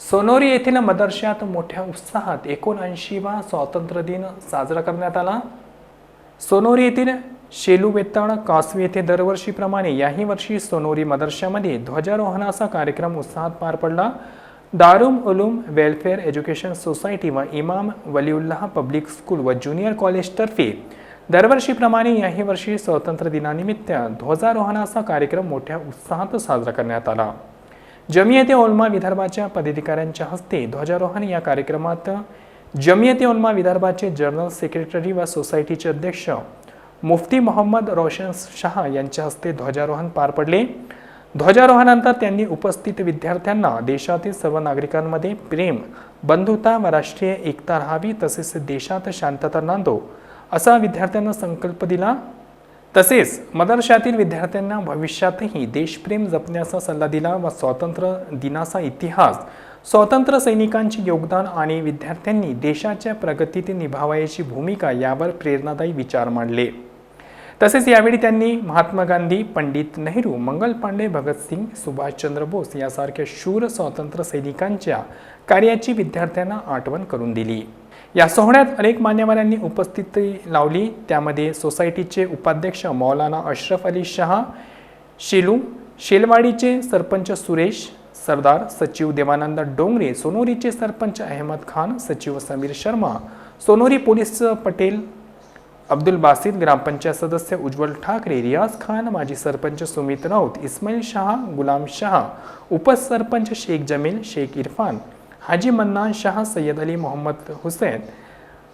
सोनोरी येथील मदरशात मोठ्या उत्साहात एकोणऐंशीवा स्वातंत्र्य दिन साजरा करण्यात आला. सोनोरी येथील शेलू वेतण कासवी येथे दरवर्षीप्रमाणे याही वर्षी सोनोरी मदरशामध्ये ध्वजारोहणाचा कार्यक्रम उत्साहात पार पडला. Darul Uloom welfare education society व इमाम वलिउल्लाह पब्लिक स्कूल व ज्युनियर कॉलेजतर्फे दरवर्षीप्रमाणे याही वर्षी स्वातंत्र्य दिनानिमित्त ध्वजारोहणाचा कार्यक्रम मोठ्या उत्साहात साजरा करण्यात आला. जमियते ओल्मा विदर्भाच्या पदाधिकाऱ्यांच्या हस्ते ध्वजारोहण या कार्यक्रमात जमियते ओल्मा विदर्भाचे जनरल सेक्रेटरी व सोसायटीचे अध्यक्ष मुफ्ती मोहम्मद रोशन शाह यांच्या हस्ते ध्वजारोहण पार पडले. ध्वजारोहणानंतर त्यांनी उपस्थित विद्यार्थ्यांना देशातील सर्व नागरिकांमध्ये प्रेम बंधुता व राष्ट्रीय एकता राहावी तसेच देशात शांतता नांदो असा विद्यार्थ्यांना संकल्प दिला. तसेच मदरशातील विद्यार्थ्यांना भविष्यातही देशप्रेम जपण्याचा सल्ला दिला व स्वातंत्र्य दिनाचा इतिहास स्वातंत्र्य सैनिकांचे योगदान आणि विद्यार्थ्यांनी देशाच्या प्रगतीत निभावायची भूमिका यावर प्रेरणादायी विचार मांडले. तसेच यावेळी त्यांनी महात्मा गांधी पंडित नेहरू मंगल पांडे भगतसिंग सुभाषचंद्र बोस यासारख्या शूर स्वातंत्र्य सैनिकांच्या कार्याची विद्यार्थ्यांना आठवण करून दिली. या सोहळ्यात अनेक मान्यवरांनी उपस्थिती लावली. त्यामध्ये सोसायटीचे उपाध्यक्ष मौलाना अशरफ अली शहा शेलू शेलवाडीचे सरपंच सुरेश सरदार सचिव देवानंद डोंगरे सोनोरीचे सरपंच अहमद खान सचिव समीर शर्मा सोनोरी पोलीस पटेल अब्दुल बासित ग्रामपंचायत सदस्य उज्ज्वल ठाकरे रियाज खान माजी सरपंच सुमित राऊत इस्माईल शहा गुलाम शहा उपसरपंच शेख जमील शेख इरफान हाजी मन्नान शहा सय्यद अली मोहम्मद हुसैन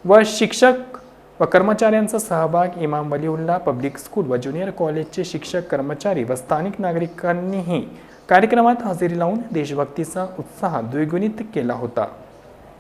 व शिक्षक व कर्मचाऱ्यांचा सहभाग इमाम वलीउल्ला पब्लिक स्कूल व ज्युनियर कॉलेजचे शिक्षक कर्मचारी व स्थानिक नागरिकांनीही कार्यक्रमात हजेरी लावून देशभक्तीचा उत्साह द्विगुणित केला होता.